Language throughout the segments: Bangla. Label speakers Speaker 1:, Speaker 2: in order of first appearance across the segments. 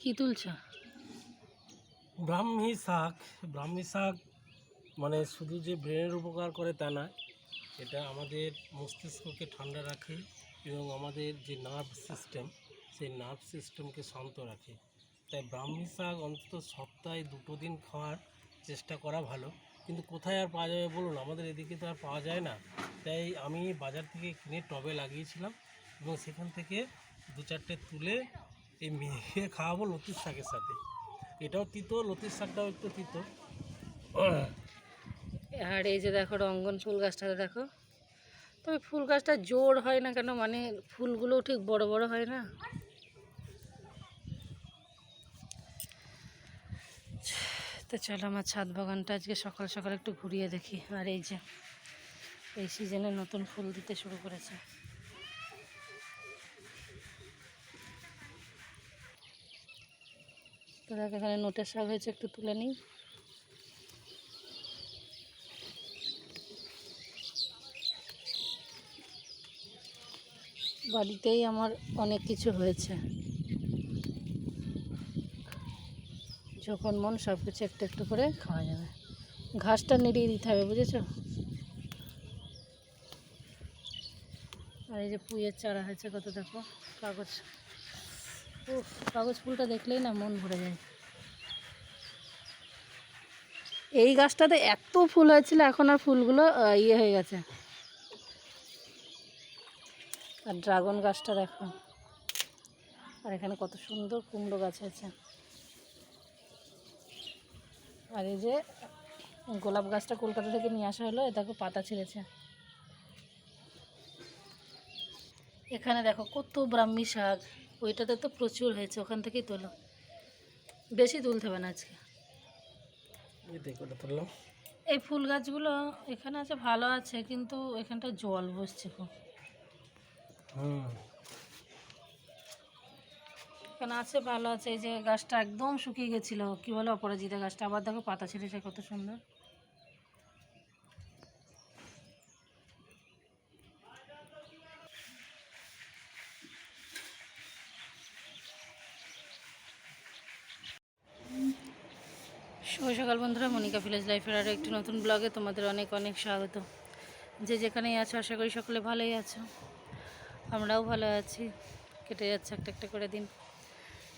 Speaker 1: কি তুলছ?
Speaker 2: ব্রাহ্মী শাক ব্রাহ্মী শাক মানে শুধু যে ব্রেনের উপকার করে তা না, এটা আমাদের মস্তিষ্ককে ঠান্ডা রাখে এবং আমাদের যে নার্ভ সিস্টেম সেই নার্ভ সিস্টেমকে শান্ত রাখে। তাই ব্রাহ্মী শাক অন্তত সপ্তাহে দুটো দিন খাওয়ার চেষ্টা করা ভালো। কিন্তু কোথায় আর পাওয়া যাবে বলুন? আমাদের এদিকে তো আর পাওয়া যায় না। তাই আমি বাজার থেকে কিনে টবে লাগিয়েছিলাম এবং সেখান থেকে দু চারটে তুলে এই মেখে খাওয়াবো লতির শাকের সাথে। এটাও তিতো লতির শাকটাও একটু তিতো।
Speaker 1: আর এই যে দেখো রঙ্গন ফুল গাছটাতে দেখো। তবে ফুল গাছটা জোর হয় না কেন? মানে ফুলগুলো ঠিক বড় বড় হয় না? তো চলো আমার ছাদ বাগানটা আজকে সকাল সকাল একটু ঘুরিয়ে দেখি। আর এই যে, এই সিজনে নতুন ফুল দিতে শুরু করেছে। তো দেখো, এখানে নোটের শাক হয়েছে, একটু তুলে নিই। বাড়িতেই আমার অনেক কিছু হয়েছে। যখন মন সব কিছু একটু একটু করে খাওয়া যাবে। ঘাসটা নিড়িয়ে দিতে হবে, বুঝেছ? আর এই যে পুঁয়ের চারা হয়েছে, কত দেখো, কাগজ। কাগজ ফুলটা দেখলেই না মন ভরে যায়। এই গাছটাতে এত ফুল হয়েছিল, এখন আর ফুলগুলো ইয়ে হয়ে গেছে। আর ড্রাগন গাছটা দেখো। আর এখানে কত সুন্দর কুমড়ো গাছ আছে আর এই যে গোলাপ গাছটা কলকাতা থেকে নিয়ে আসা হলো দেখো পাতা ছিঁড়েছে। এখানে দেখো কত ব্রাহ্মী শাক। ওইটাতে তো প্রচুর হয়েছে ওখান থেকেই তোলো। বেশি তুলতে হবে না আজকে।
Speaker 2: এই
Speaker 1: ফুল গাছগুলো এখানে আছে ভালো আছে কিন্তু এখানটা জল বসছে খুব।
Speaker 2: হুম।
Speaker 1: এখানে আছে ভালো আছে এই যে গাছটা একদম শুকিয়ে গেছিল কি বলে অপরাজিতা গাছটা? আবার দেখো পাতা ছেড়েছে কত সুন্দর। শুভ সকাল বন্ধুরা, মনিকা ভিলেজ লাইফের আরও একটি নতুন ব্লগে তোমাদের অনেক অনেক স্বাগত। যে যেখানেই আছো, আশা করি সকলে ভালোই আছো। আমরাও ভালো আছি। কেটে যাচ্ছে একটা একটা করে দিন।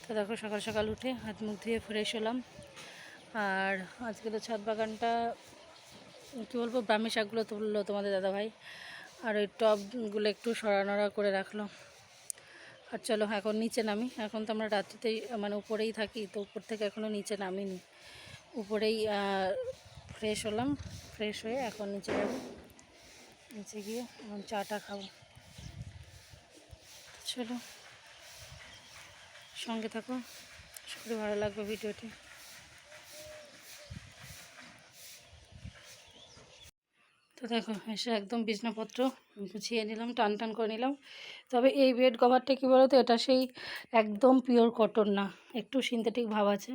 Speaker 1: তো দেখো, সকাল সকাল উঠে হাত মুখ ধুয়ে ফ্রেশ হলাম। আর আজকে তো ছাদ বাগানটা, কী বলব, ব্রাহ্মী শাকগুলো তুললো তোমাদের দাদাভাই। আর ওই টবগুলো একটু সরানোড়া করে রাখল। আর চলো, এখন নিচে নামি। এখন তো আমরা রাত্রিতেই মানে উপরেই থাকি, তো উপর থেকে এখনও নিচে নামিনি। উপরেই ফ্রেশ হলাম ফ্রেশ হয়ে এখন নিচে যাব। নিচে গিয়ে এখন চাটা খাব। চলো, সঙ্গে থাকো। করি ভালো লাগবে ভিডিওটি। তো দেখো, এসে একদম বিছনাপত্র গুছিয়ে নিলাম, টান টান করে নিলাম। তবে এই বেড কভারটা কী বলো তো এটা সেই একদম পিওর কটন না। একটু সিনথেটিক ভাব আছে।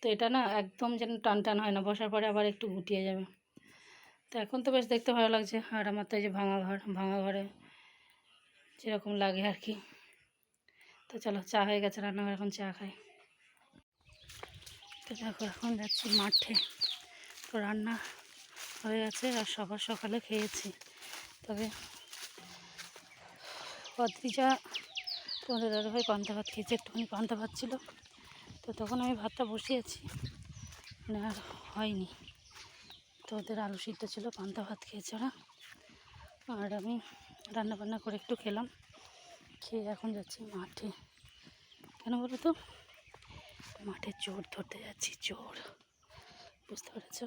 Speaker 1: তো এটা না একদম যেন টান টান হয় না, বসার পরে আবার একটু গুটিয়ে যাবে। তো এখন তো বেশ দেখতে ভালো লাগছে, আর আমার তো এই যে ভাঙা ঘর, ভাঙা ঘরে যেরকম লাগে আর কি। তো চলো, চা হয়ে গেছে, রান্নাঘর এখন চা খাই। তো দেখো, এখন যাচ্ছি মাঠে। তো রান্না হয়ে গেছে, আর সবার সকালে খেয়েছি। তবে পদ্রিজা তোমাদের দাদাভাই পান্তা ভাত খেয়েছে, একটুখানি পান্তা ভাত ছিল। তো তখন আমি ভাতটা বসিয়েছি। মানে আর হয়নি। তো ওদের আলু সিদ্ধ ছিল, পান্তা ভাত খেয়েছে ওরা। আর আমি রান্না বান্না করে একটু খেলাম। খেয়ে এখন যাচ্ছি মাঠে। কেন বলো তো? মাঠে চোর ধরতে যাচ্ছি, চোর। বুঝতে পেরেছ?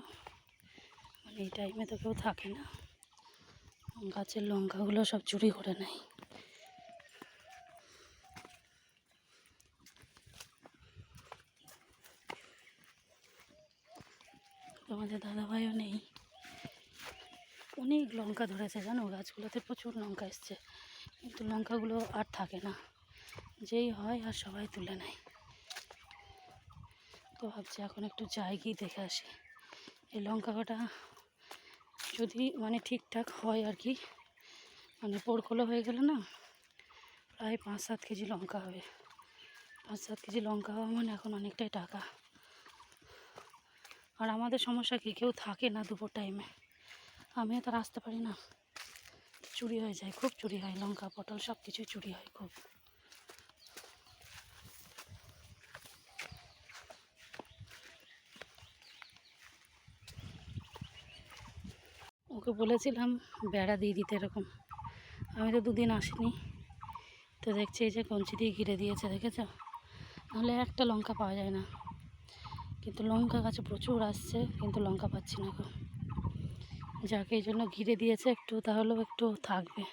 Speaker 1: মানে এই টাইমে তো কেউ থাকে না। গাছের লঙ্কাগুলো সব চুরি করে নেয়। তোমাদের দাদাভাইও নেই। অনেক লঙ্কা ধরেছে, জানো? গাছগুলোতে প্রচুর লঙ্কা এসছে। কিন্তু লঙ্কাগুলো আর থাকে না। যেই হয় আর সবাই তুলে নেয়। তো ভাবছি এখন একটু গিয়ে দেখে আসি। এই লঙ্কা কটা যদি মানে ঠিকঠাক হয় আর কি মানে পোড়কলো হয়ে গেলে না, প্রায় পাঁচ সাত কেজি লঙ্কা হবে। পাঁচ সাত কেজি লঙ্কা হওয়া মানে এখন অনেকটাই টাকা। আর আমাদের সমস্যা কি? কেউ থাকে না দুপুর টাইমে আমিও তো আর আসতে পারি না। চুরি হয়ে যায়, খুব চুরি হয়, লঙ্কা, পটল সব কিছুই চুরি হয় খুব। ওকে বলেছিলাম বেড়া দিয়ে দিতে এরকম। আমি তো দুদিন আসিনি। তো দেখছি এই যে কঞ্চি দিয়ে ঘিরে দিয়েছে, দেখেছ? নাহলে একটা লঙ্কা পাওয়া যায় না। কিন্তু লঙ্কা গাছে প্রচুর আসছে, কিন্তু লঙ্কা পাচ্ছি না এখন। যাকে এই জন্য ঘিরে দিয়েছে একটু, তাহলেও একটু থাকবে।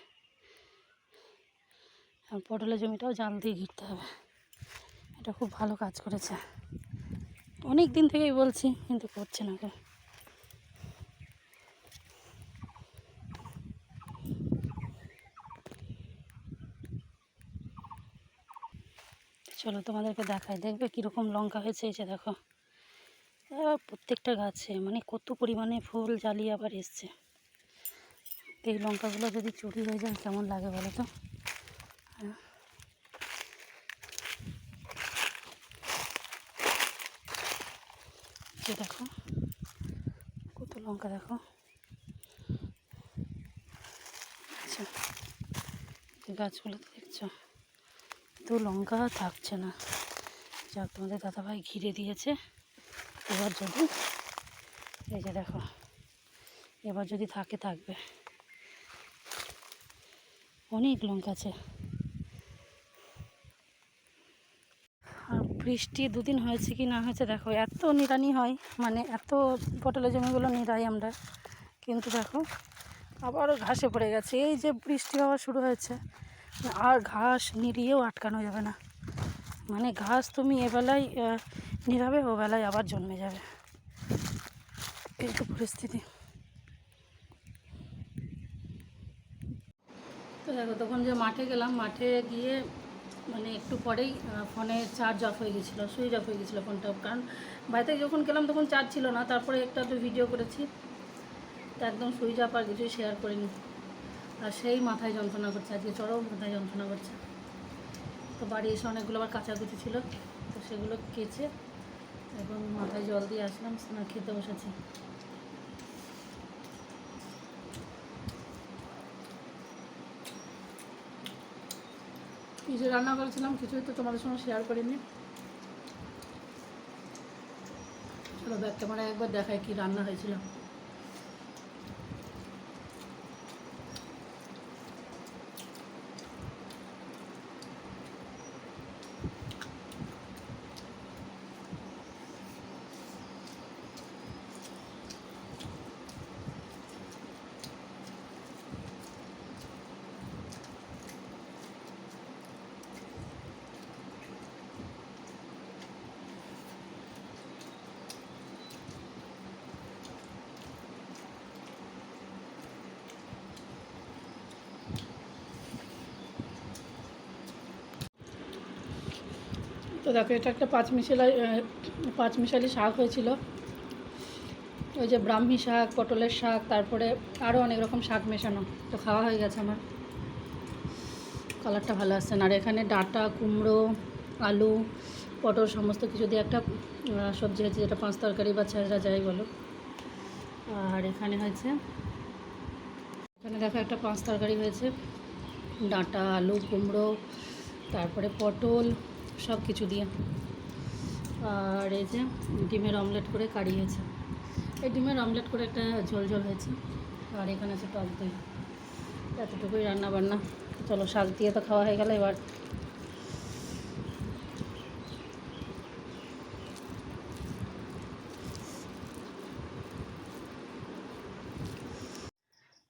Speaker 1: আর পটলের জমিটাও জাল দিয়ে ঘিরতে হবে। এটা খুব ভালো কাজ করেছে। অনেক দিন থেকেই বলছি, কিন্তু করছে না কেউ। চলো তোমাদেরকে দেখাই, দেখবে কীরকম লঙ্কা হয়েছে যে দেখো। প্রত্যেকটা গাছে মানে কত পরিমাণে ফুল জ্বালিয়ে আবার এসছে। এই লঙ্কাগুলো যদি চুরি হয়ে যায়, কেমন লাগে বলো তো। দেখো, কত লঙ্কা দেখো। আচ্ছা গাছগুলো তো দেখছ? তো লঙ্কা থাকছে না। যাক, তোমাদের দাদাভাই ঘিরে দিয়েছে। এবার যদি, এই যে দেখো, এবার যদি থাকে, থাকবে। অনেক লঙ্কা আছে। আর বৃষ্টি দুদিন হয়েছে কি না হয়েছে, দেখো, এত নিড়ানি হয় মানে এত পটলের জমিগুলো নিড়াই আমরা। কিন্তু দেখো আবার ঘাসে পড়ে গেছে। এই যে বৃষ্টি হওয়া শুরু হয়েছে, আর ঘাস নিরিয়েও আটকানো যাবে না। মানে ঘাস তুমি এবেলায় নিড়াবে ও বেলায় আবার জন্মে যাবে। এই তো পরিস্থিতি। তো দেখো, তখন যে মাঠে গেলাম, মাঠে গিয়ে মানে একটু পরেই ফোনে চার্জ অফ হয়ে গেছিল সুইচ অফ হয়ে গেছিল ফোনটা। কারণ বাড়িতে যখন গেলাম তখন চার্জ ছিল না, তারপরে একটা তো ভিডিও করেছি। তা একদম সুইচ অফ আর কিছুই শেয়ার করিনি। আর সেই মাথায় যন্ত্রণা করছে, আজকে চরম মাথায় যন্ত্রণা করছে। তো বাড়ি এসে অনেকগুলো আবার কাচাকুচি ছিল, তো সেগুলো কেচে এবং মাথায় জল দিয়ে আসলাম না খেতে বসেছি। কিছু রান্না করেছিলাম, কিছুই তো তোমাদের সঙ্গে শেয়ার করিনি। চলো ব্যাগটা মানে একবার দেখায় কি রান্না হয়েছিল। তো দেখো, এটা একটা পাঁচ মিশালি পাঁচ মিশালি শাক হয়েছিল। ওই যে ব্রাহ্মী শাক, পটলের শাক, তারপরে আরও অনেক রকম শাক মেশানো। তো খাওয়া হয়ে গেছে আমার। কালারটা ভালো আসছে না। আর এখানে ডাঁটা, কুমড়ো, আলু, পটল সমস্ত কিছু দিয়ে একটা সবজি হয়েছে যেটা পাঁচ তরকারি বা ছাড়া যাই বলো। আর এখানে হয়েছে, এখানে দেখো একটা পাঁচ তরকারি হয়েছে। ডাঁটা, আলু, কুমড়ো, তারপরে পটল সব কিছু দিয়ে। আর এই যে ডিমের অমলেট করে কাড়িয়েছে এই ডিমের অমলেট করে একটা ঝোল ঝোল হয়েছে। আর এখানে আছে টক দই। এতটুকুই রান্না বান্না। চলো, শাক দিয়ে তো খাওয়া হয়ে গেল এবার।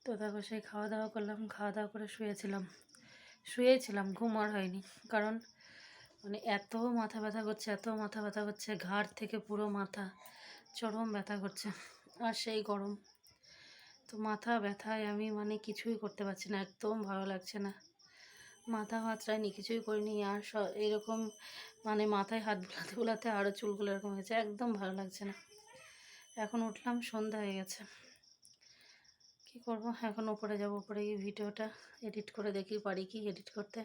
Speaker 1: তো দেখো, সেই খাওয়া দাওয়া করলাম। খাওয়া দাওয়া করে শুয়েছিলাম। শুয়েছিলাম ঘুম আর হয়নি। কারণ মানে এত মাথা ব্যথা করছে, এত মাথা ব্যথা করছে, ঘাড় থেকে পুরো মাথা, চরম ব্যথা করছে, আর সেই গরম। তো মাথা ব্যথায় আমি মানে কিছুই করতে পারছি না, একদম ভালো লাগছে না। মাথা মাত্রায়নি কিছুই করিনি, আর স, এরকম মানে মাথায় হাত বুলাতে বুলাতে আরও চুলগুলো এরকম হয়েছে, একদম ভালো লাগছে না। এখন উঠলাম, সন্ধ্যা হয়ে গেছে। কী করব? এখন ওপরে যাব, ওপরে গিয়ে ভিডিওটা এডিট করে দেখি, পারি কি এডিট করতে?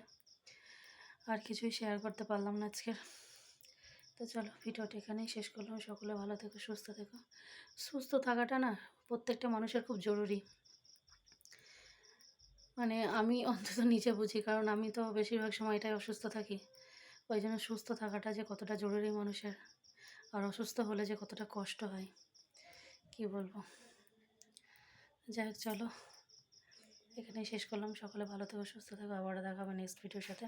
Speaker 1: আর কিছুই শেয়ার করতে পারলাম না আজকের তো চলো, ভিডিওটা এখানেই শেষ করলাম। সকলে ভালো থেকো, সুস্থ থেকো। সুস্থ থাকাটা না প্রত্যেকটা মানুষের খুব জরুরি। মানে আমি অন্তত নিজে বুঝি, কারণ আমি তো বেশিরভাগ সময়টাই অসুস্থ থাকি। ওই জন্য সুস্থ থাকাটা যে কতটা জরুরি মানুষের, আর অসুস্থ হলে যে কতটা কষ্ট হয়, কি বলব? যাই হোক, চলো। এখানেই শেষ করলাম। সকলে ভালো থেকো, সুস্থ থেকো। আবার দেখাবে নেক্সট ভিডিওর সাথে।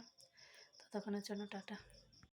Speaker 1: ততক্ষণের জন্য টাটা।